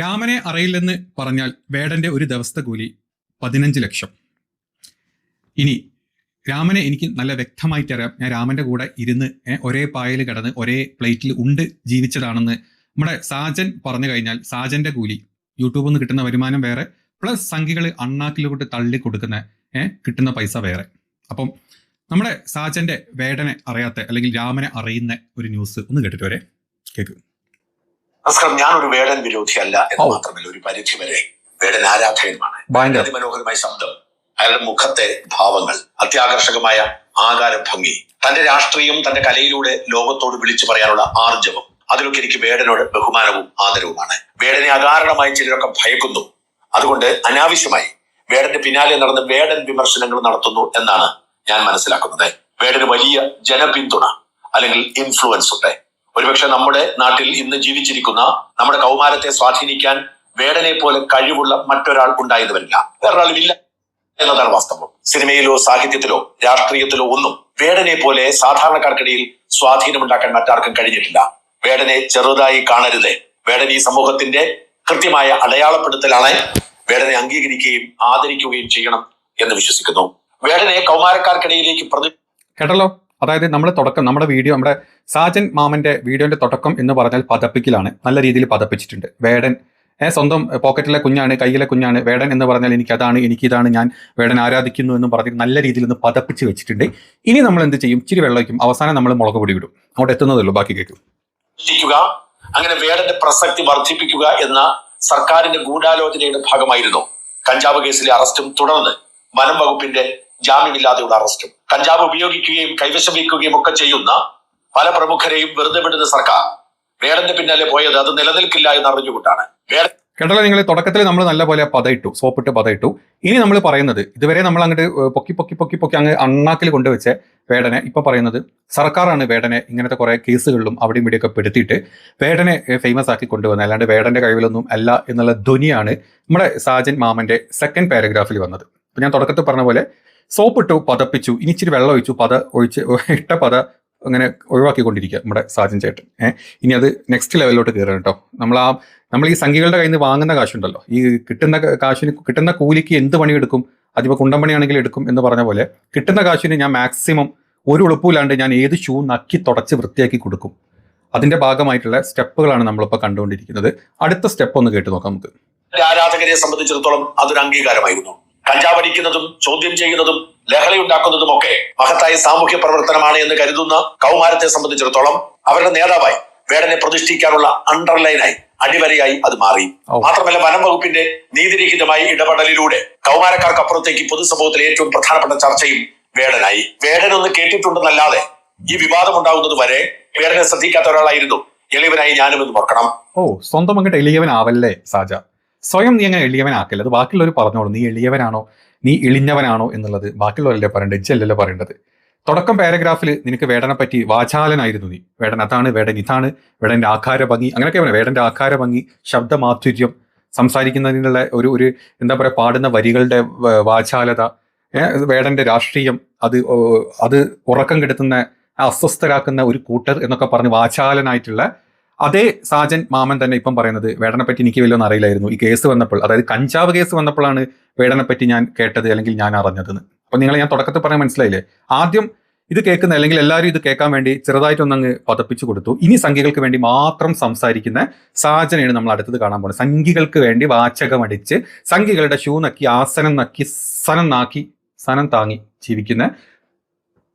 രാമനെ അറിയില്ലെന്ന് പറഞ്ഞാൽ വേടന്റെ ഒരു ദിവസത്തെ കൂലി പതിനഞ്ച് ലക്ഷം. ഇനി രാമനെ എനിക്ക് നല്ല വ്യക്തമായിട്ട് അറിയാം. ഞാൻ രാമന്റെ കൂടെ ഇരുന്ന് ഒരേ പായൽ കിടന്ന് ഒരേ പ്ലേറ്റിൽ ഉണ്ട് ജീവിച്ചതാണെന്ന് നമ്മുടെ സാജൻ പറഞ്ഞു കഴിഞ്ഞാൽ സാജന്റെ കൂലി യൂട്യൂബിൽ നിന്ന് കിട്ടുന്ന വരുമാനം വേറെ പ്ലസ് സംഖ്യകൾ അണ്ണാക്കിലോട്ട് തള്ളി കൊടുക്കുന്ന കിട്ടുന്ന പൈസ വേറെ. അപ്പം നമ്മുടെ സാജന്റെ വേടനെ അറിയാത്ത അല്ലെങ്കിൽ രാമനെ അറിയുന്ന ഒരു ന്യൂസ് ഒന്ന് കേട്ടിട്ട് വരെ കേക്ക്. നമസ്കാരം. ഞാൻ ഒരു വേടൻ വിരോധിയല്ല എന്ന് മാത്രമല്ല ഒരു പരിധി വരെ വേടൻ ആരാധകനുമാണ്. അതിമനോഹരമായ ശബ്ദം അയാളുടെ മുഖത്തെ ഭാവങ്ങൾ അത്യാകർഷകമായ ആകാര ഭംഗി തന്റെ രാഷ്ട്രീയം തന്റെ കലയിലൂടെ ലോകത്തോട് വിളിച്ചു പറയാനുള്ള ആർജവം. അതിലൊക്കെ എനിക്ക് വേടനോട് ബഹുമാനവും ആദരവുമാണ്. വേടനെ അകാരണമായി ചിലരൊക്കെ ഭയക്കുന്നു. അതുകൊണ്ട് അനാവശ്യമായി വേടന്റെ പിന്നാലെ നടന്ന് വേടൻ വിമർശനങ്ങൾ നടത്തുന്നു എന്നാണ് ഞാൻ മനസ്സിലാക്കുന്നത്. വേടന് വലിയ ജനപിന്തുണ അല്ലെങ്കിൽ ഇൻഫ്ലുവൻസ് ഉണ്ട്. ഒരുപക്ഷെ നമ്മുടെ നാട്ടിൽ ഇന്ന് ജീവിച്ചിരിക്കുന്ന നമ്മുടെ കൗമാരത്തെ സ്വാധീനിക്കാൻ വേടനെ പോലെ കഴിവുള്ള മറ്റൊരാൾ ഉണ്ടായെന്ന് വരില്ല എന്നതാണ് വാസ്തവം. സിനിമയിലോ സാഹിത്യത്തിലോ രാഷ്ട്രീയത്തിലോ ഒന്നും വേടനെ പോലെ സാധാരണക്കാർക്കിടയിൽ സ്വാധീനമുണ്ടാക്കാൻ മറ്റാർക്കും കഴിഞ്ഞിട്ടില്ല. വേടനെ ചെറുതായി കാണരുത്. വേടൻ ഈ സമൂഹത്തിന്റെ കൃത്യമായ അടയാളപ്പെടുത്തലാണ് വേടനെ അംഗീകരിക്കുകയും ആദരിക്കുകയും ചെയ്യണം എന്ന് വിശ്വസിക്കുന്നു. വേടനെ കൗമാരക്കാർക്കിടയിലേക്ക് പ്രതി കേട്ടല്ലോ? അതായത് നമ്മൾ തുടക്കം നമ്മുടെ വീഡിയോ നമ്മുടെ സാജൻ മാമന്റെ വീഡിയോന്റെ തുടക്കം എന്ന് പറഞ്ഞാൽ പതപ്പിക്കലാണ്. നല്ല രീതിയിൽ പതപ്പിച്ചിട്ടുണ്ട്. വേടൻ സ്വന്തം പോക്കറ്റിലെ കുഞ്ഞാണ് കയ്യിലെ കുഞ്ഞാണ് വേടൻ എന്ന് പറഞ്ഞാൽ എനിക്ക് അതാണ് എനിക്ക് ഇതാണ് ഞാൻ വേടൻ ആരാധിക്കുന്നു എന്ന് പറഞ്ഞിട്ട് നല്ല രീതിയിൽ ഒന്ന് പതപ്പിച്ച് വെച്ചിട്ടുണ്ട്. ഇനി നമ്മൾ എന്ത് ചെയ്യും? ഇച്ചിരി വെള്ളം അവസാനം നമ്മൾ മുളക് പൊടി വിടും അങ്ങോട്ട് എത്തുന്നതല്ലോ ബാക്കി കേൾക്കും. അങ്ങനെ വേടന്റെ പ്രസക്തി വർദ്ധിപ്പിക്കുക എന്ന സർക്കാരിന്റെ ഗൂഢാലോചനയുടെ ഭാഗമായിരുന്നു. കഞ്ചാവ് കേസിലെ അറസ്റ്റും തുടർന്ന് വനം വകുപ്പിന്റെ ജാമ്യമില്ലാതെയുള്ള അറസ്റ്റും. കഞ്ചാവ് ഉപയോഗിക്കുകയും കൈവശം വയ്ക്കുകയും ഒക്കെ ചെയ്യുന്ന പല പ്രമുഖരെയും വെറുതെ വിടുന്ന സർക്കാർ. വേടന്റെ പിന്നാലെ പോയത് അത് നിലനിൽക്കില്ല എന്ന് അറിഞ്ഞുകൊണ്ടാണ്. കേട്ടോ നിങ്ങൾ തുടക്കത്തിൽ നമ്മൾ നല്ല നല്ലപോലെ പതയിട്ടു സോപ്പിട്ട് പതയിട്ടു. ഇനി നമ്മൾ പറയുന്നത് ഇതുവരെ നമ്മൾ അങ്ങോട്ട് പൊക്കി പൊക്കി പൊക്കി പൊക്കി അങ്ങ് അണ്ണാക്കിൽ കൊണ്ടുവച്ച വേടനെ ഇപ്പൊ പറയുന്നത് സർക്കാരാണ് വേടനെ ഇങ്ങനത്തെ കുറെ കേസുകളിലും അവിടെയും ഇവിടെയൊക്കെ പെടുത്തിയിട്ട് വേടനെ ഫേമസ് ആക്കി കൊണ്ടുവന്നത്. അല്ലാണ്ട് വേടന്റെ കഴിവിലൊന്നും അല്ല എന്നുള്ള ധ്വനിയാണ് നമ്മുടെ സാജൻ മാമന്റെ സെക്കൻഡ് പാരഗ്രാഫിൽ വന്നത്. ഞാൻ തുടക്കത്തിൽ പറഞ്ഞ പോലെ സോപ്പിട്ടു പതപ്പിച്ചു. ഇനി ഇച്ചിരി വെള്ളം ഒഴിച്ചു പത ഒഴിച്ച് ഇട്ട പത അങ്ങനെ ഒഴിവാക്കിക്കൊണ്ടിരിക്കുക നമ്മുടെ സാജൻ ചേട്ടൻ. ഏഹ് ഇനി അത് നെക്സ്റ്റ് ലെവലിലോട്ട് കയറണം കേട്ടോ. നമ്മൾ ആ നമ്മൾ ഈ സംഖ്യകളുടെ കയ്യിൽ നിന്ന് വാങ്ങുന്ന കാശുണ്ടല്ലോ. ഈ കിട്ടുന്ന കാശിന് കിട്ടുന്ന കൂലിക്ക് എന്ത് പണി പണിയെടുക്കും അതിപ്പോൾ കുണ്ടമ്പണിയാണെങ്കിൽ എടുക്കും എന്ന് പറഞ്ഞ പോലെ കിട്ടുന്ന കാശിന് ഞാൻ മാക്സിമം ഒരു ഉളുപ്പില്ലാണ്ട് ഞാൻ ഏത് ഷൂ നക്കി തുടച്ച് വൃത്തിയാക്കി കൊടുക്കും. അതിന്റെ ഭാഗമായിട്ടുള്ള സ്റ്റെപ്പുകളാണ് നമ്മളിപ്പോൾ കണ്ടുകൊണ്ടിരിക്കുന്നത്. അടുത്ത സ്റ്റെപ്പ് ഒന്ന് കേട്ട് നോക്കാം നമുക്ക്. ആരാധകരെ സംബന്ധിച്ചിടത്തോളം അതൊരു അംഗീകാരമായിരുന്നു. കഞ്ചാവ് അടിക്കുന്നതും ചോദ്യം ചെയ്യുന്നതും ലഹളി ഉണ്ടാക്കുന്നതും ഒക്കെ മഹത്തായ സാമൂഹ്യ പ്രവർത്തനമാണ് എന്ന് കരുതുന്ന കൗമാരത്തെ സംബന്ധിച്ചിടത്തോളം അവരുടെ നേതാവായി വേടനെ പ്രതിഷ്ഠിക്കാനുള്ള അണ്ടർലൈനായി അടിവരയായി അത് മാറി. മാത്രമല്ല വനം വകുപ്പിന്റെ നീതിരഹിതമായ ഇടപെടലിലൂടെ കൗമാരക്കാർക്കപ്പുറത്തേക്ക് പൊതുസമൂഹത്തിലെ ഏറ്റവും പ്രധാനപ്പെട്ട ചർച്ചയും വേടനായി. വേടനൊന്ന് കേട്ടിട്ടുണ്ടെന്നല്ലാതെ ഈ വിവാദം ഉണ്ടാകുന്നത് വരെ വേടനെ ശ്രദ്ധിക്കാത്ത ഒരാളായിരുന്നു എളിയവനായി ഞാനും എന്ന് ഓർക്കണം. ഓ സ്വന്തം അങ്ങോട്ട് എളിയവനാവല്ലേ സാജ? സ്വയം നീ അങ്ങനെ എളിയവനാക്കല്ലേ? അത് ബാക്കിയുള്ളവർ പറഞ്ഞോളൂ. നീ എളിയവനാണോ? നീ ഇളിഞ്ഞവനാണോ എന്നുള്ളത് ബാക്കിയുള്ളവരല്ലേ പറയേണ്ടത് ഇജ്ജല്ലല്ലോ പറയേണ്ടത്. തുടക്കം പാരഗ്രാഫിൽ നിനക്ക് വേടനെ പറ്റി വാചാലനായിരുന്നു നീ. വേടൻ അതാണ് വേടൻ ഇതാണ് വേടന്റെ ആകാര ഭംഗി അങ്ങനെയൊക്കെ പറയാം വേടന്റെ ആകാര ഭംഗി ശബ്ദമാധുര്യം സംസാരിക്കുന്നതിനുള്ള ഒരു ഒരു എന്താ പറയുക പാടുന്ന വരികളുടെ വാചാലത വേടന്റെ രാഷ്ട്രീയം അത് അത് ഉറക്കം കെടുത്തുന്ന അസ്വസ്ഥരാക്കുന്ന ഒരു കൂട്ടർ എന്നൊക്കെ പറഞ്ഞ് വാചാലനായിട്ടുള്ള അതേ സാജൻ മാമൻ തന്നെ ഇപ്പം പറയുന്നത് വേടനെ പറ്റി എനിക്ക് വലിയൊന്നും അറിയില്ലായിരുന്നു. ഈ കേസ് വന്നപ്പോൾ അതായത് കഞ്ചാവ് കേസ് വന്നപ്പോഴാണ് വേടനെ പറ്റി ഞാൻ കേട്ടത് അല്ലെങ്കിൽ ഞാൻ അറിഞ്ഞതെന്ന്. അപ്പൊ നിങ്ങൾ ഞാൻ തുടക്കത്തിൽ പറയാൻ മനസ്സിലായില്ലേ? ആദ്യം ഇത് കേൾക്കുന്ന അല്ലെങ്കിൽ എല്ലാവരും ഇത് കേൾക്കാൻ വേണ്ടി ചെറുതായിട്ടൊന്നങ്ങ് പതപ്പിച്ചു കൊടുത്തു. ഇനി സംഖ്യകൾക്ക് വേണ്ടി മാത്രം സംസാരിക്കുന്ന സാജനെയാണ് നമ്മൾ അടുത്തത് കാണാൻ പോകുന്നത്. സംഖ്യകൾക്ക് വേണ്ടി വാചകമടിച്ച് സംഖ്യകളുടെ ഷൂ നക്കി ആസനം നക്കി സനം നാക്കി സനം താങ്ങി ജീവിക്കുന്ന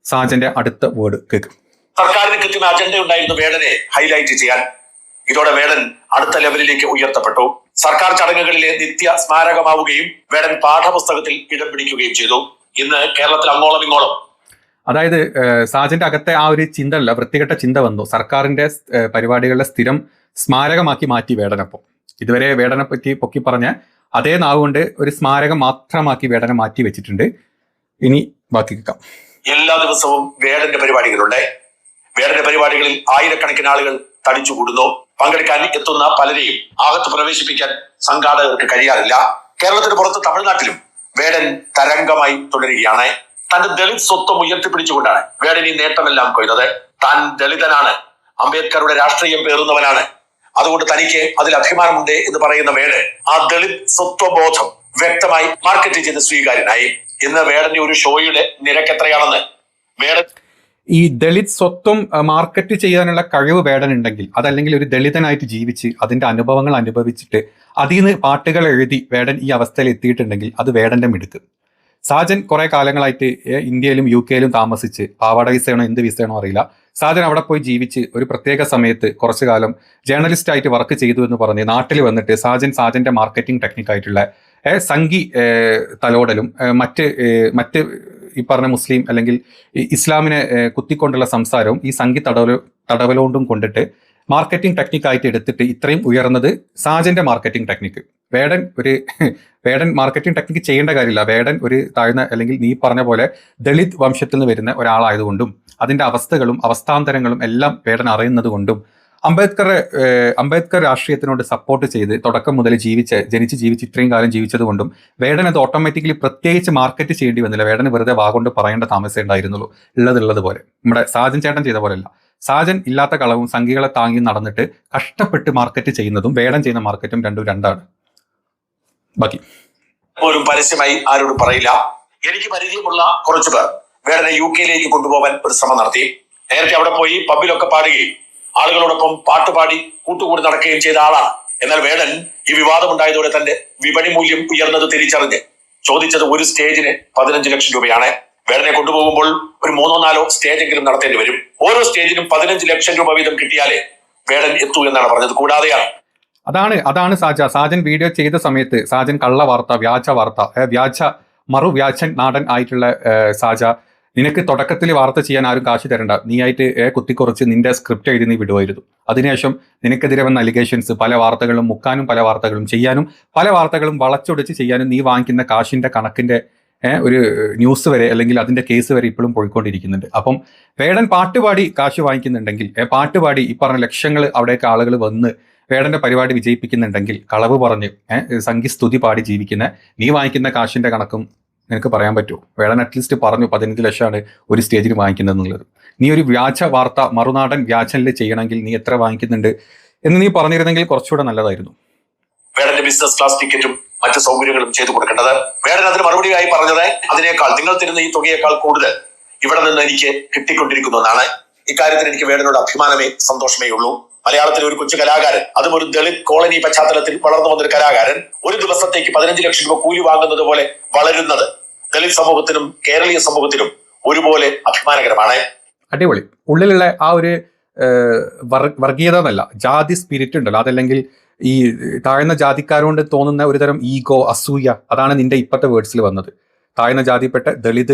സാജന്റെ അടുത്ത വേർഡ് കേൾക്കും. സർക്കാരിന് കൃത്യമായ അജണ്ട ഉണ്ടായിരുന്നു വേടനെ ഹൈലൈറ്റ് ചെയ്യാൻ. ഇതോടെ വേടൻ അടുത്ത ലെവലിലേക്ക് ഉയർത്തപ്പെട്ടു. സർക്കാർ ചടങ്ങുകളിലെ നിത്യ സ്മാരകമാവുകയും വേടൻ പാഠപുസ്തകത്തിൽ ഇടം പിടിക്കുകയും ചെയ്തു. ഇന്ന് കേരളത്തിൽ അങ്ങോളം ഇങ്ങോളം. അതായത് സാജന്റെ അകത്തെ ആ ഒരു ചിന്ത അല്ല വൃത്തികെട്ട ചിന്ത വന്നു. സർക്കാരിന്റെ പരിപാടികളുടെ സ്ഥിരം സ്മാരകമാക്കി മാറ്റി വേടനപ്പം ഇതുവരെ വേടനെ പറ്റി പൊക്കി പറഞ്ഞ അതേ നാവ് കൊണ്ട് ഒരു സ്മാരകം മാത്രമാക്കി വേടനെ മാറ്റി വെച്ചിട്ടുണ്ട്. ഇനി ബാക്കി കേൾക്കാം. എല്ലാ ദിവസവും വേടന്റെ പരിപാടികളുണ്ട്. വേടന്റെ പരിപാടികളിൽ ആയിരക്കണക്കിന് ആളുകൾ തടിച്ചുകൂടുന്നു. പങ്കെടുക്കാൻ എത്തുന്ന പലരെയും അകത്ത് പ്രവേശിപ്പിക്കാൻ സംഘാടകർക്ക് കഴിയാറില്ല. കേരളത്തിന് പുറത്ത് തമിഴ്നാട്ടിലും വേടൻ തരംഗമായി തുടരുകയാണ്. തന്റെ ദളിത് സ്വത്വം ഉയർത്തിപ്പിടിച്ചുകൊണ്ടാണ് വേടൻ ഈ നേട്ടമെല്ലാം കൊയ്തത്. താൻ ദളിതനാണ്. അംബേദ്കറുടെ രാഷ്ട്രീയം പേറുന്നവനാണ്. അതുകൊണ്ട് തനിക്ക് അതിൽ അഭിമാനമുണ്ട് എന്ന് പറയുന്ന വേട് ആ ദളിത് സ്വത്വബോധം വ്യക്തമായി മാർക്കറ്റ് ചെയ്ത് സ്വീകാര്യനായി. ഇന്ന് വേടന്റെ ഒരു ഷോയുടെ നിരക്ക് എത്രയാണെന്ന് വേടൻ ഈ ദളിത് സ്വത്വം മാർക്കറ്റ് ചെയ്യാനുള്ള കഴിവ് വേടനുണ്ടെങ്കിൽ അതല്ലെങ്കിൽ ഒരു ദളിതനായിട്ട് ജീവിച്ച് അതിന്റെ അനുഭവങ്ങൾ അനുഭവിച്ചിട്ട് അതിൽ നിന്ന് പാട്ടുകൾ എഴുതി വേടൻ ഈ അവസ്ഥയിൽ എത്തിയിട്ടുണ്ടെങ്കിൽ അത് വേടന്റെ മിടുക്ക്. സാജൻ കുറെ കാലങ്ങളായിട്ട് ഇന്ത്യയിലും യു കെയിലും താമസിച്ച് പാവാട വിസയാണോ എന്ത് വിസയാണോ അറിയില്ല. സാജൻ അവിടെ പോയി ജീവിച്ച് ഒരു പ്രത്യേക സമയത്ത് കുറച്ചു കാലം ജേർണലിസ്റ്റ് ആയിട്ട് വർക്ക് ചെയ്തു എന്ന് പറഞ്ഞ് നാട്ടിൽ വന്നിട്ട് സാജൻ സാജന്റെ മാർക്കറ്റിംഗ് ടെക്നിക്കായിട്ടുള്ള ഏഹ്, തലോടലും മറ്റ് മറ്റ് ഈ പറഞ്ഞ മുസ്ലിം അല്ലെങ്കിൽ ഇസ്ലാമിനെ കുത്തിക്കൊണ്ടുള്ള സംസാരവും ഈ സംഘി തടവല തടവലോണ്ടും കൊണ്ടിട്ട് മാർക്കറ്റിംഗ് ടെക്നിക്കായിട്ട് എടുത്തിട്ട് ഇത്രയും ഉയർന്നത് സാജന്റെ മാർക്കറ്റിംഗ് ടെക്നിക് വേടൻ ഒരു വേടൻ മാർക്കറ്റിംഗ് ടെക്നിക്ക് ചെയ്യേണ്ട കാര്യമില്ല. വേടൻ ഒരു താഴ്ന്ന അല്ലെങ്കിൽ നീ പറഞ്ഞ പോലെ ദളിത് വംശത്തിൽ നിന്ന് വരുന്ന ഒരാളായതുകൊണ്ടും അതിന്റെ അവസ്ഥകളും അവസ്ഥാന്തരങ്ങളും എല്ലാം വേടൻ അറിയുന്നത് കൊണ്ടും അംബേദ്കർ അംബേദ്കർ രാഷ്ട്രീയത്തിനോട് സപ്പോർട്ട് ചെയ്ത് തുടക്കം മുതൽ ജീവിച്ച് ജനിച്ച് ജീവിച്ച് ഇത്രയും കാലം ജീവിച്ചതുകൊണ്ടും വേടൻ അത് ഓട്ടോമാറ്റിക്കലി പ്രത്യേകിച്ച് മാർക്കറ്റ് ചെയ്യേണ്ടി വന്നില്ല. വേടന് വെറുതെ വാഗൊണ്ട് പറയേണ്ട താമസം ഉണ്ടായിരുന്നുള്ളൂ. ഉള്ളതുള്ളത് പോലെ. നമ്മുടെ സാജൻ ചേട്ടൻ ചെയ്ത പോലെയല്ല. സാജൻ ഇല്ലാത്ത കളവും സംഘികളെ താങ്ങി നടന്നിട്ട് കഷ്ടപ്പെട്ട് മാർക്കറ്റ് ചെയ്യുന്നതും വേടൻ ചെയ്യുന്ന മാർക്കറ്റും രണ്ടും രണ്ടാണ്. ബാക്കി. പോലും പരസ്യമായി ആരോടും പറയില്ല. എനിക്ക് പരിചയമുള്ള കുറച്ചു പേർ വേടനെ യു കെയിലേക്ക് കൊണ്ടുപോകാൻ ഒരു ശ്രമം നടത്തി. നേരത്തെ അവിടെ പോയി പബ്ബിലൊക്കെ പാടുകയും ആളുകളോടൊപ്പം പാട്ടുപാടി കൂട്ടുകൂടി നടക്കുകയും ചെയ്ത ആളാണ്. എന്നാൽ വേടൻ ഈ വിവാദം വിവാദമുണ്ടായതോടെ തന്റെ വിപണി മൂല്യം ഉയർന്നത് തിരിച്ചറിഞ്ഞ് ചോദിച്ചത് ഒരു സ്റ്റേജിന് പതിനഞ്ച് ലക്ഷം രൂപയാണ്. വേടനെ കൊണ്ടുപോകുമ്പോൾ ഒരു മൂന്നോ നാലോ സ്റ്റേജെങ്കിലും നടത്തേണ്ടി വരും. ഓരോ സ്റ്റേജിനും പതിനഞ്ച് ലക്ഷം രൂപ വീതം കിട്ടിയാലേ വേടൻ എത്തൂ എന്നാണ് പറഞ്ഞത്. കൂടാതെയാണ് അതാണ് അതാണ് സാജ. സാജൻ വീഡിയോ ചെയ്ത സമയത്ത് സാജൻ കള്ള വാർത്ത വ്യാജ വാർത്ത വ്യാജ മറു വ്യാജൻ നാടൻ ആയിട്ടുള്ള സാജ. നിനക്ക് തുടക്കത്തിൽ വാർത്ത ചെയ്യാൻ ആരും കാശ് തരണ്ട. നീ ആയിട്ട് ഏ, കുത്തിക്കുറച്ച് നിന്റെ സ്ക്രിപ്റ്റ് എഴുതി നീ വിടുമായിരുന്നു അതിനുശേഷം നിനക്കെതിരെ വന്ന അലിഗേഷൻസ് പല വാർത്തകളും മുക്കാനും പല വാർത്തകളും ചെയ്യാനും പല വാർത്തകളും വളച്ചൊടിച്ച് ചെയ്യാനും നീ വാങ്ങിക്കുന്ന കാശിന്റെ കണക്കിന്റെ ഒരു ന്യൂസ് വരെ അല്ലെങ്കിൽ അതിന്റെ കേസ് വരെ ഇപ്പോഴും പോയിക്കൊണ്ടിരിക്കുന്നുണ്ട്. അപ്പം വേടൻ പാട്ടുപാടി കാശ് വാങ്ങിക്കുന്നുണ്ടെങ്കിൽ പാട്ടുപാടി ഈ പറഞ്ഞ ലക്ഷങ്ങൾ അവിടേക്ക് ആളുകൾ വന്ന് വേടന്റെ പരിപാടി വിജയിപ്പിക്കുന്നുണ്ടെങ്കിൽ കളവ് പറഞ്ഞ് സംഗീത സ്തുതി പാടി ജീവിക്കുന്ന നീ വാങ്ങിക്കുന്ന കാശിന്റെ കണക്കും നിനക്ക് പറയാൻ പറ്റുമോ വേടൻ അറ്റ്ലീസ്റ്റ് പറഞ്ഞു പതിനഞ്ച് ലക്ഷമാണ് ഒരു സ്റ്റേജിൽ വാങ്ങിക്കുന്നത് എന്നുള്ളത് നീ ഒരു വ്യാജ വാർത്ത മറുനാടൻ വ്യാജനിൽ ചെയ്യണമെങ്കിൽ നീ എത്ര വാങ്ങിക്കുന്നുണ്ട് എന്ന് നീ പറഞ്ഞിരുന്നെങ്കിൽ കുറച്ചുകൂടെ നല്ലതായിരുന്നു. വേടന്റെ ബിസിനസ് ക്ലാസ് ടിക്കറ്റും മറ്റു സൗകര്യങ്ങളും ചെയ്തു കൊടുക്കേണ്ടത്. വേടൻ അതിന് മറുപടി ആയി പറഞ്ഞത് അതിനേക്കാൾ നിങ്ങൾ തരുന്ന ഈ തുകയേക്കാൾ കൂടുതൽ ഇവിടെ നിന്ന് എനിക്ക് കിട്ടിക്കൊണ്ടിരിക്കുന്നു എന്നാണ്. ഇക്കാര്യത്തിൽ എനിക്ക് വേടനോട് അഭിമാനമേ സന്തോഷമേ ഉള്ളൂ. മലയാളത്തിലെ ഒരു കൊച്ചു കലാകാരൻ അതും ഒരു ദളിത് കോളനി പശ്ചാത്തലത്തിൽ വളർന്നു വന്നൊരു കലാകാരൻ ഒരു ദിവസത്തേക്ക് പതിനഞ്ച് ലക്ഷം രൂപ കൂലി വാങ്ങുന്നത് പോലെ വളരുന്നത് ദളിത് സമൂഹത്തിനും കേരളീയ സമൂഹത്തിനും ഒരുപോലെ അഭിമാനകരമാണ്. അടിപൊളി. ഉള്ളിലുള്ള ആ ഒരു വർഗീയത എന്നല്ല ജാതി സ്പിരിറ്റ് ഉണ്ടല്ലോ. അതല്ലെങ്കിൽ ഈ താഴ്ന്ന ജാതിക്കാരോണ്ട് തോന്നുന്ന ഒരുതരം ഈഗോ അസൂയ അതാണ് നിന്റെ ഇപ്പോഴത്തെ വേർഡ്സിൽ വന്നത്. താഴ്ന്ന ജാതിപ്പെട്ട ദളിത്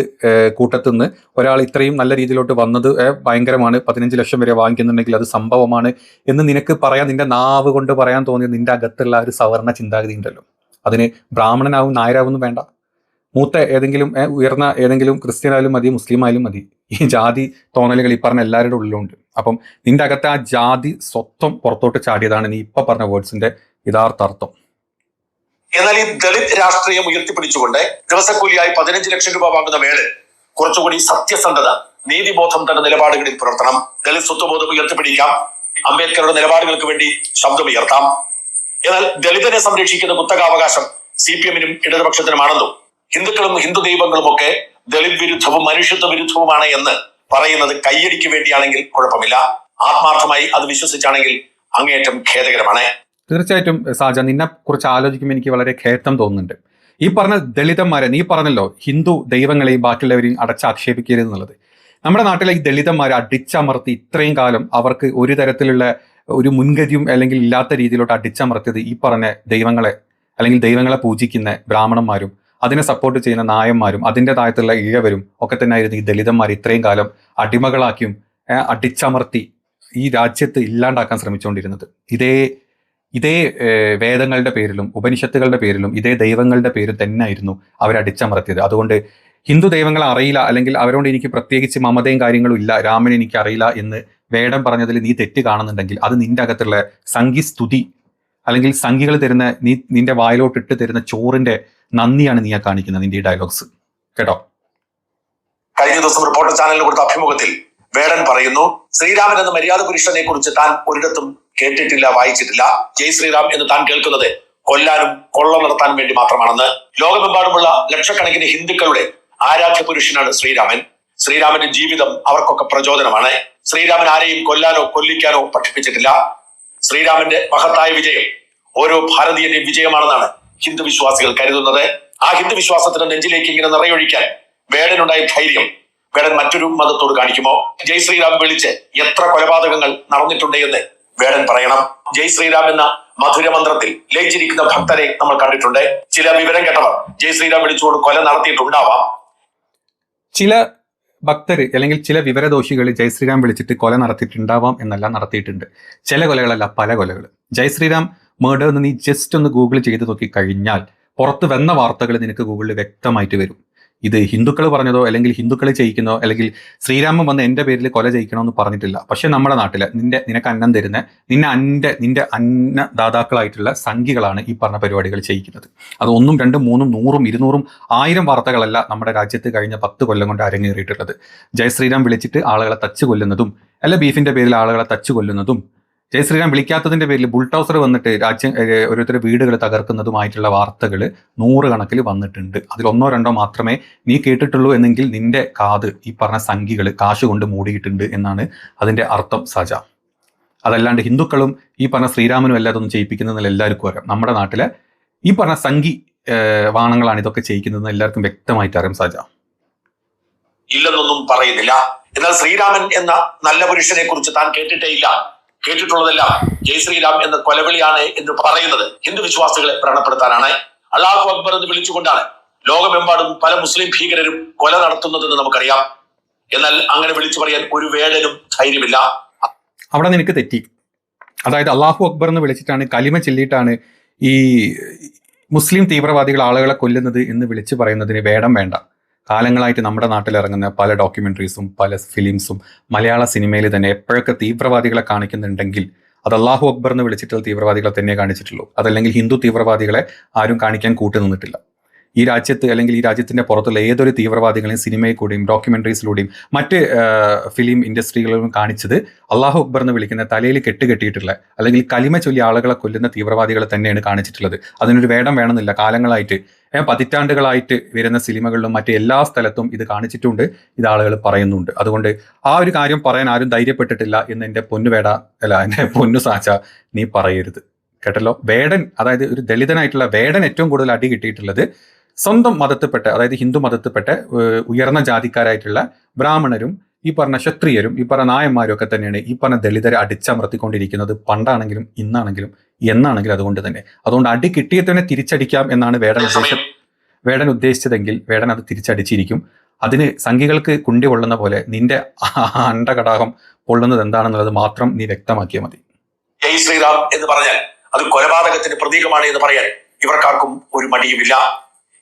കൂട്ടത്തു നിന്ന് ഒരാൾ ഇത്രയും നല്ല രീതിയിലോട്ട് വന്നത് ഭയങ്കരമാണ്. പതിനഞ്ച് ലക്ഷം വരെ വാങ്ങിക്കുന്നുണ്ടെങ്കിൽ അത് സംഭവമാണ് എന്ന് നിനക്ക് പറയാൻ നിന്റെ നാവ് കൊണ്ട് പറയാൻ തോന്നിയ നിന്റെ അകത്തുള്ള ഒരു സവർണ ചിന്താഗതി ഉണ്ടല്ലോ. അതിന് ബ്രാഹ്മണനാവും നായരാവും വേണ്ട. മൂത്ത ഏതെങ്കിലും ഉയർന്ന ഏതെങ്കിലും ക്രിസ്ത്യനായാലും മതി മുസ്ലിം ആയാലും മതി. ഈ ജാതി തോന്നലുകൾ ഈ പറഞ്ഞ എല്ലാവരുടെ ഉള്ളിലുണ്ട്. അപ്പം നിന്റെ അകത്തെ ആ ജാതി സ്വത്വം പുറത്തോട്ട് ചാടിയതാണ് നീ ഇപ്പൊ പറഞ്ഞ വേർഡ്സിന്റെ യഥാർത്ഥ അർത്ഥം. എന്നാൽ ഈ ദളിത് രാഷ്ട്രീയം ഉയർത്തിപ്പിടിച്ചുകൊണ്ട് ദിവസക്കൂലിയായി പതിനഞ്ച് ലക്ഷം രൂപ വാങ്ങുന്ന വേട് കുറച്ചുകൂടി സത്യസന്ധത നീതിബോധം തന്റെ നിലപാടുകളിൽ പുലർത്തണം. ദളിത് സ്വത്വബോധം ഉയർത്തിപ്പിടിക്കാം. അംബേദ്കറുടെ നിലപാടുകൾക്ക് വേണ്ടി ശബ്ദമുയർത്താം. എന്നാൽ ദളിതനെ സംരക്ഷിക്കുന്ന കുത്തകാവകാശം സി പി എമ്മിനും ഇടതുപക്ഷത്തിനുമാണെന്നും ഹിന്ദുക്കളും ഹിന്ദു ദൈവങ്ങളും ഒക്കെ ദളിത് വിരുദ്ധവും മനുഷ്യത്വ വിരുദ്ധവുമാണ് എന്ന് പറയുന്നത് കയ്യടിക്ക് വേണ്ടിയാണെങ്കിൽ കുഴപ്പമില്ല. ആത്മാർത്ഥമായി അത് വിശ്വസിച്ചാണെങ്കിൽ അങ്ങേയറ്റം ഖേദകരമാണ്. തീർച്ചയായിട്ടും സാജ നിന്നെ കുറിച്ച് ആലോചിക്കുമ്പോൾ എനിക്ക് വളരെ ഖേദം തോന്നുന്നുണ്ട്. ഈ പറഞ്ഞ ദളിതന്മാരെ നീ പറഞ്ഞല്ലോ ഹിന്ദു ദൈവങ്ങളെയും ബാക്കിയുള്ളവരെയും അടച്ചാക്ഷേപിക്കരുത് എന്നുള്ളത്. നമ്മുടെ നാട്ടിലെ ഈ ദളിതന്മാരെ അടിച്ചമർത്തി ഇത്രയും കാലം അവർക്ക് ഒരു തരത്തിലുള്ള ഒരു മുൻഗതിയും അല്ലെങ്കിൽ ഇല്ലാത്ത രീതിയിലോട്ട് അടിച്ചമർത്തിയത് ഈ പറഞ്ഞ ദൈവങ്ങളെ അല്ലെങ്കിൽ ദൈവങ്ങളെ പൂജിക്കുന്ന ബ്രാഹ്മണന്മാരും അതിനെ സപ്പോർട്ട് ചെയ്യുന്ന നായന്മാരും അതിന്റെ താഴത്തുള്ള ഈഴവരും ഒക്കെ തന്നെ ആയിരുന്നു ഈ ദളിതന്മാർ ഇത്രയും കാലം അടിമകളാക്കിയും അടിച്ചമർത്തി ഈ രാജ്യത്ത് ഇല്ലാണ്ടാക്കാൻ ശ്രമിച്ചുകൊണ്ടിരുന്നത്. ഇതേ ഇതേ വേദങ്ങളുടെ പേരിലും ഉപനിഷത്തുകളുടെ പേരിലും ഇതേ ദൈവങ്ങളുടെ പേരിൽ തന്നെയായിരുന്നു അവർ അടിച്ചമർത്തിയത് അതുകൊണ്ട് ഹിന്ദു ദൈവങ്ങളെ അറിയില്ല അല്ലെങ്കിൽ അവരോട് എനിക്ക് പ്രത്യേകിച്ച് മമതയും കാര്യങ്ങളും ഇല്ല രാമൻ എനിക്ക് അറിയില്ല എന്ന് വേടം പറഞ്ഞതിൽ നീ തെറ്റ് കാണുന്നുണ്ടെങ്കിൽ അത് നിന്റെ അകത്തുള്ള സംഗി സ്തുതി അല്ലെങ്കിൽ സംഖ്യകൾ തരുന്ന നീ നിന്റെ വായിലോട്ടിട്ട് തരുന്ന ചോറിന്റെ നന്ദിയാണ് നീ ആ കാണിക്കുന്നത് നിന്റെ ഈ ഡയലോഗ്സ് കേട്ടോ? കഴിഞ്ഞ ദിവസം റിപ്പോർട്ടർ ചാനലിൽ കൊടുത്ത അഭിമുഖത്തിൽ വേടൻ പറയുന്നു ശ്രീരാമൻ എന്ന മര്യാദ പുരുഷനെ കുറിച്ച് താൻ ഒരിടത്തും കേട്ടിട്ടില്ല വായിച്ചിട്ടില്ല. ജയ് ശ്രീറാം എന്ന് താൻ കേൾക്കുന്നത് കൊല്ലാനും കൊള്ള നടത്താനും വേണ്ടി മാത്രമാണെന്ന്. ലോകമെമ്പാടുമുള്ള ലക്ഷക്കണക്കിന് ഹിന്ദുക്കളുടെ ആരാധ്യ പുരുഷനാണ് ശ്രീരാമൻ. ശ്രീരാമന്റെ ജീവിതം അവർക്കൊക്കെ പ്രചോദനമാണ്. ശ്രീരാമൻ ആരെയും കൊല്ലാനോ കൊല്ലിക്കാനോ പഠിപ്പിച്ചിട്ടില്ല. ശ്രീരാമന്റെ മഹത്തായ വിജയം ഓരോ ഭാരതീയന്റെയും വിജയമാണെന്നാണ് ഹിന്ദു വിശ്വാസികൾ കരുതുന്നത്. ആ ഹിന്ദു വിശ്വാസത്തിന്റെ നെഞ്ചിലേക്ക് ഇങ്ങനെ നിറയൊഴിക്കാൻ വേടനുണ്ടായ ധൈര്യം വേടൻ മറ്റൊരു മതത്തോട് കാണിക്കുമോ? ജയ് ശ്രീരാം വിളിച്ച് എത്ര കൊലപാതകങ്ങൾ നടന്നിട്ടുണ്ട് എന്ന് വേടൻ പറയണം. ജയ് ശ്രീരാം എന്ന മധുരമന്ത്രത്തിൽ ലയിച്ചിരിക്കുന്ന ഭക്തരെ നമ്മൾ കണ്ടിട്ടുണ്ട്. ചില വിവരം കേട്ടവർ ജയ് ശ്രീരാം വിളിച്ചുകൊണ്ട് കൊല നടത്തിയിട്ടുണ്ടാവാം. ചില ഭക്തര് അല്ലെങ്കിൽ ചില വിവരദോഷികൾ ജയ് ശ്രീറാം വിളിച്ചിട്ട് കൊല നടത്തിയിട്ടുണ്ടാവാം എന്നല്ല നടത്തിയിട്ടുണ്ട്. ചില കൊലകളല്ല പല കൊലകൾ ജയ് മേഡർ എന്ന് നീ ജസ്റ്റ് ഒന്ന് ഗൂഗിൾ ചെയ്ത് നോക്കി കഴിഞ്ഞാൽ പുറത്ത് വന്ന വാർത്തകൾ നിനക്ക് ഗൂഗിളിൽ വ്യക്തമായിട്ട് വരും. ഇത് ഹിന്ദുക്കൾ പറഞ്ഞതോ അല്ലെങ്കിൽ ഹിന്ദുക്കൾ ചെയ്യിക്കുന്നോ അല്ലെങ്കിൽ ശ്രീരാമൻ വന്ന് എന്റെ പേരിൽ കൊല ചെയ്യിക്കണമെന്ന് പറഞ്ഞിട്ടില്ല. പക്ഷെ നമ്മുടെ നാട്ടിൽ നിന്റെ നിനക്ക് അന്നം തരുന്ന നിന്നെ അന്റെ നിന്റെ അന്നദാതാക്കളായിട്ടുള്ള സംഖ്യകളാണ് ഈ പറഞ്ഞ പരിപാടികൾ ചെയ്യിക്കുന്നത്. അത് ഒന്നും രണ്ടും മൂന്നും നൂറും ഇരുന്നൂറും ആയിരം വാർത്തകളല്ല നമ്മുടെ രാജ്യത്ത് കഴിഞ്ഞ പത്ത് കൊല്ലം കൊണ്ട് അരങ്ങേറിയിട്ടുള്ളത്. ജയ് ശ്രീരാം വിളിച്ചിട്ട് ആളുകളെ തച്ചു കൊല്ലുന്നതും അല്ല ബീഫിന്റെ പേരിൽ ആളുകളെ തച്ചു കൊല്ലുന്നതും ജയ് ശ്രീറാം വിളിക്കാത്തതിന്റെ പേരിൽ ബുൾട്ടൗസർ വന്നിട്ട് രാജ്യം ഓരോരുത്തരുടെ വീടുകൾ തകർക്കുന്നതുമായിട്ടുള്ള വാർത്തകൾ നൂറുകണക്കിൽ വന്നിട്ടുണ്ട്. അതിൽ ഒന്നോ രണ്ടോ മാത്രമേ നീ കേട്ടിട്ടുള്ളൂ എന്നെങ്കിൽ നിന്റെ കാത് ഈ പറഞ്ഞ സംഖ്യകൾ കാശ് കൊണ്ട് മൂടിയിട്ടുണ്ട് എന്നാണ് അതിന്റെ അർത്ഥം സജ. അതല്ലാണ്ട് ഹിന്ദുക്കളും ഈ പറഞ്ഞ ശ്രീരാമനും അല്ലാതെ ഒന്നും ചെയ്യിപ്പിക്കുന്നതെന്ന് എല്ലാവർക്കും അറിയാം. നമ്മുടെ നാട്ടിലെ ഈ പറഞ്ഞ സംഘി വാണങ്ങളാണ് ഇതൊക്കെ ചെയ്യിക്കുന്നതെന്ന് എല്ലാവർക്കും വ്യക്തമായിട്ട് അറിയാം സജ. ഇല്ലെന്നൊന്നും പറയുന്നില്ല. എന്നാൽ ശ്രീരാമൻ എന്ന നല്ല പുരുഷനെ കുറിച്ച് താൻ കേട്ടിട്ടേ ഇല്ല. കേട്ടിട്ടുള്ളതെല്ലാം ജയ് ശ്രീരാം എന്ന കൊലവിളിയാണ് എന്ന് പറയുന്നത്. ഹിന്ദു വിശ്വാസികളെ വ്രണപ്പെടുത്താനാണ്. അള്ളാഹു അക്ബർ എന്ന് വിളിച്ചുകൊണ്ടാണ് ലോകമെമ്പാടും പല മുസ്ലിം ഭീകരരും കൊല നടത്തുന്നതെന്ന് നമുക്കറിയാം. എന്നാൽ അങ്ങനെ വിളിച്ചു പറയാൻ ഒരു വേടനും ധൈര്യമില്ല. അവിടെ നിനക്ക് തെറ്റി. അതായത് അള്ളാഹു അക്ബർ എന്ന് വിളിച്ചിട്ടാണ് കലിമ ചൊല്ലിയിട്ടാണ് ഈ മുസ്ലിം തീവ്രവാദികൾ ആളുകളെ കൊല്ലുന്നത് എന്ന് വിളിച്ചു പറയുന്നതിന് വേടം വേണ്ട. കാലങ്ങളായിട്ട് നമ്മുടെ നാട്ടിൽ ഇറങ്ങുന്ന പല ഡോക്യുമെന്ററീസും പല ഫിലിംസും മലയാള സിനിമയിൽ തന്നെ എപ്പോഴൊക്കെ തീവ്രവാദികളെ കാണിക്കുന്നുണ്ടെങ്കിൽ അത് അള്ളാഹു അക്ബർ എന്ന് വിളിച്ചിട്ടുള്ള തീവ്രവാദികളെ തന്നെ കാണിച്ചിട്ടുള്ളൂ. അതല്ലെങ്കിൽ ഹിന്ദു തീവ്രവാദികളെ ആരും കാണിക്കാൻ കൂട്ടു നിന്നിട്ടില്ല. ഈ രാജ്യത്ത് അല്ലെങ്കിൽ ഈ രാജ്യത്തിന്റെ പുറത്തുള്ള ഏതൊരു തീവ്രവാദികളെയും സിനിമയിൽ കൂടിയും ഡോക്യുമെന്ററീസിലൂടെയും മറ്റ് ഫിലിം ഇൻഡസ്ട്രികളിലും കാണിച്ചത് അള്ളാഹു അക്ബർ എന്ന് വിളിക്കുന്ന തലയിൽ കെട്ടുകെട്ടിയിട്ടുള്ള അല്ലെങ്കിൽ കലിമ ചൊല്ലി ആളുകളെ കൊല്ലുന്ന തീവ്രവാദികളെ തന്നെയാണ് കാണിച്ചിട്ടുള്ളത്. അതിനൊരു വേടം വേണമെന്നില്ല. കാലങ്ങളായിട്ട് പതിറ്റാണ്ടുകളായിട്ട് വരുന്ന സിനിമകളിലും മറ്റ് എല്ലാ സ്ഥലത്തും ഇത് കാണിച്ചിട്ടുണ്ട് ഇത് ആളുകൾ പറയുന്നുണ്ട്. അതുകൊണ്ട് ആ ഒരു കാര്യം പറയാൻ ആരും ധൈര്യപ്പെട്ടിട്ടില്ല എന്ന് എന്റെ പൊന്നു വേട അല്ല എന്റെ പൊന്നു സാച്ച നീ പറയരുത്. കേട്ടല്ലോ? വേടൻ അതായത് ഒരു ദളിതനായിട്ടുള്ള വേടൻ ഏറ്റവും കൂടുതൽ അടി കിട്ടിയിട്ടുള്ളത് സ്വന്തം മതത്തിൽപ്പെട്ട അതായത് ഹിന്ദു മതത്തിൽപ്പെട്ട ഉയർന്ന ജാതിക്കാരായിട്ടുള്ള ബ്രാഹ്മണരും ഈ പറഞ്ഞ ക്ഷത്രിയരും ഈ പറഞ്ഞ നായന്മാരും ഒക്കെ തന്നെയാണ് ഈ പറഞ്ഞ ദളിതരെ അടിച്ചമർത്തിക്കൊണ്ടിരിക്കുന്നത് പണ്ടാണെങ്കിലും ഇന്നാണെങ്കിലും എന്നാണെങ്കിലും അതുകൊണ്ട് തന്നെ. അതുകൊണ്ട് അടി കിട്ടിയതിനെ തിരിച്ചടിക്കാം എന്നാണ് വേടൻ ഉദ്ദേശം. വേടൻ ഉദ്ദേശിച്ചതെങ്കിൽ വേടൻ അത് തിരിച്ചടിച്ചിരിക്കും. അതിന് സംഘികൾക്ക് കുണ്ടി കൊള്ളുന്ന പോലെ നിന്റെ അണ്ടകടാഹം കൊള്ളുന്നത് എന്താണെന്നുള്ളത് മാത്രം നീ വ്യക്തമാക്കിയാൽ മതി. ജയ് ശ്രീറാം എന്ന് പറഞ്ഞാൽ അത് കൊലപാതകത്തിന്റെ പ്രതീകമാണ് എന്ന് പറയാൻ ഇവർക്കാർക്കും ഒരു മടിയുമില്ല.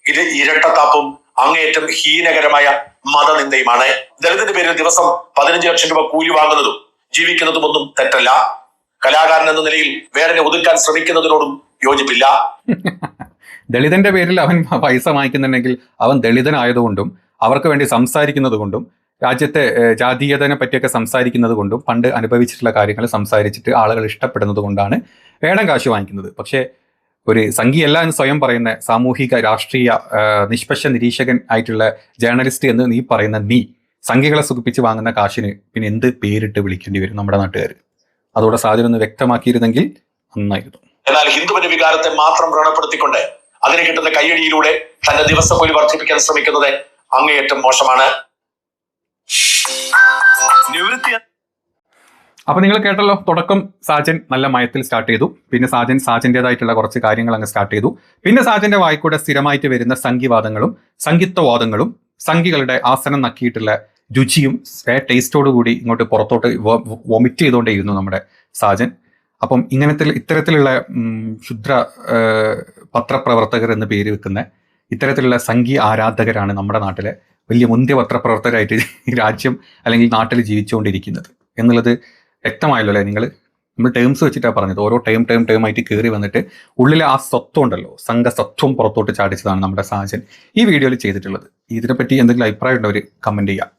ഇത് ഇരട്ടത്താപ്പും അങ്ങേയറ്റം ഹീനകരമായ മതനിന്ദയുമാണ്. ദളിതിന്റെ പേരിൽ ദിവസം പതിനഞ്ച് ലക്ഷം രൂപ കൂലി വാങ്ങുന്നതും ജീവിക്കുന്നതും ഒന്നും തെറ്റല്ല. കലാകാരൻ എന്ന നിലയിൽ വേറെ ഒതുക്കാൻ ശ്രമിക്കുന്നതിനോടും യോജിപ്പില്ല. ദളിതന്റെ പേരിൽ അവൻ പൈസ വാങ്ങിക്കുന്നുണ്ടെങ്കിൽ അവൻ ദളിതനായതുകൊണ്ടും അവർക്ക് വേണ്ടി സംസാരിക്കുന്നത് കൊണ്ടും രാജ്യത്തെ ജാതീയതനെ പറ്റിയൊക്കെ സംസാരിക്കുന്നത് കൊണ്ടും പണ്ട് അനുഭവിച്ചിട്ടുള്ള കാര്യങ്ങൾ സംസാരിച്ചിട്ട് ആളുകൾ ഇഷ്ടപ്പെടുന്നത് കൊണ്ടാണ് വേണം കാശ് വാങ്ങിക്കുന്നത്. പക്ഷേ ഒരു സംഘിയല്ല എന്ന് സ്വയം പറയുന്ന സാമൂഹിക രാഷ്ട്രീയ നിഷ്പക്ഷ നിരീക്ഷകൻ ആയിട്ടുള്ള ജേർണലിസ്റ്റ് എന്ന് നീ പറയുന്ന നീ സംഖ്യകളെ സുഖിപ്പിച്ച് വാങ്ങുന്ന കാശിന് പിന്നെ എന്ത് പേരിട്ട് വിളിക്കേണ്ടി വരും നമ്മുടെ നാട്ടുകാർ അതോടെ സാധ്യത ഒന്ന് വ്യക്തമാക്കിയിരുന്നെങ്കിൽ നന്നായിരുന്നു. എന്നാൽ ഹിന്ദുവിന്റെ വികാരത്തെ മാത്രം വ്രണപ്പെടുത്തിക്കൊണ്ട് അതിന് കിട്ടുന്ന കയ്യടിയിലൂടെ തന്റെ ദിവസക്കൂലി വർദ്ധിപ്പിക്കാൻ ശ്രമിക്കുന്നത് അങ്ങേയറ്റം മോശമാണ്. നിവൃത്തി അപ്പൊ നിങ്ങൾ കേട്ടല്ലോ തുടക്കം സാജൻ നല്ല മയത്തിൽ സ്റ്റാർട്ട് ചെയ്തു. പിന്നെ സാജൻ സാജന്റേതായിട്ടുള്ള കുറച്ച് കാര്യങ്ങൾ അങ്ങ് സ്റ്റാർട്ട് ചെയ്തു. പിന്നെ സാജന്റെ വായിക്കൂടെ സ്ഥിരമായിട്ട് വരുന്ന സംഘിവാദങ്ങളും സംഗീത്വവാദങ്ങളും സംഘികളുടെ ആസനം നക്കിയിട്ടുള്ള രുചിയും ടേസ്റ്റോടു കൂടി ഇങ്ങോട്ട് പുറത്തോട്ട് വൊമിറ്റ് ചെയ്തുകൊണ്ടേയിരുന്നു നമ്മുടെ സാജൻ. അപ്പം ഇങ്ങനത്തിൽ ഇത്തരത്തിലുള്ള ക്ഷുദ്ര പത്രപ്രവർത്തകർ എന്ന് പേര് വെക്കുന്ന ഇത്തരത്തിലുള്ള സംഗീ ആരാധകരാണ് നമ്മുടെ നാട്ടിലെ വലിയ മുന്തിയ പത്രപ്രവർത്തകരായിട്ട് രാജ്യം അല്ലെങ്കിൽ നാട്ടിൽ ജീവിച്ചുകൊണ്ടിരിക്കുന്നത് എന്നുള്ളത് വ്യക്തമായല്ലോ അല്ലേ നിങ്ങൾ നമ്മൾ ടേംസ് വെച്ചിട്ടാണ് പറഞ്ഞത്. ഓരോ ടൈം ടൈം ടേം ആയിട്ട് കയറി വന്നിട്ട് ഉള്ളിലെ ആ സ്വത്വം ഉണ്ടല്ലോ സംഘസത്വം പുറത്തോട്ട് ചാടിച്ചതാണ് നമ്മുടെ സാജൻ ഈ വീഡിയോയിൽ ചെയ്തിട്ടുള്ളത്. ഇതിനെപ്പറ്റി എന്തെങ്കിലും അഭിപ്രായം ഉള്ളവർ കമന്റ് ചെയ്യാം.